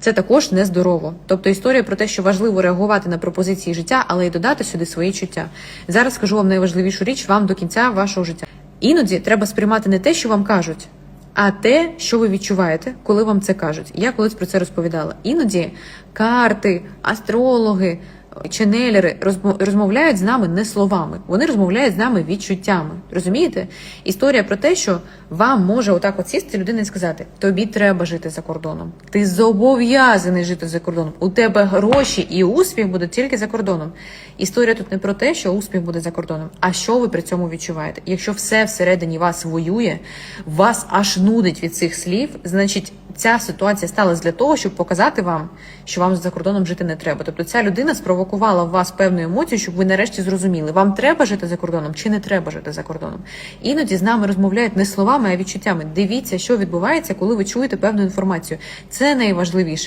Це також нездорово. Тобто історія про те, що важливо реагувати на пропозиції життя, але й додати сюди свої чуття. Зараз скажу вам найважливішу річ вам до кінця вашого життя. Іноді треба сприймати не те, що вам кажуть, а те, що ви відчуваєте, коли вам це кажуть. Я колись про це розповідала. Іноді карти, астрологи. Ченелери розмо- розмовляють з нами не словами, вони розмовляють з нами відчуттями. Розумієте? Історія про те, що вам може отак от сісти людина і сказати: тобі треба жити за кордоном. Ти зобов'язаний жити за кордоном. У тебе гроші і успіх буде тільки за кордоном. Історія тут не про те, що успіх буде за кордоном, а що ви при цьому відчуваєте. Якщо все всередині вас воює, вас аж нудить від цих слів, значить ця ситуація сталася для того, щоб показати вам, що вам за кордоном жити не треба. Тобто ця людина спровокувала в вас певну емоцію, щоб ви нарешті зрозуміли, вам треба жити за кордоном чи не треба жити за кордоном. Іноді з нами розмовляють не словами, а відчуттями. Дивіться, що відбувається, коли ви чуєте певну інформацію. Це найважливіше.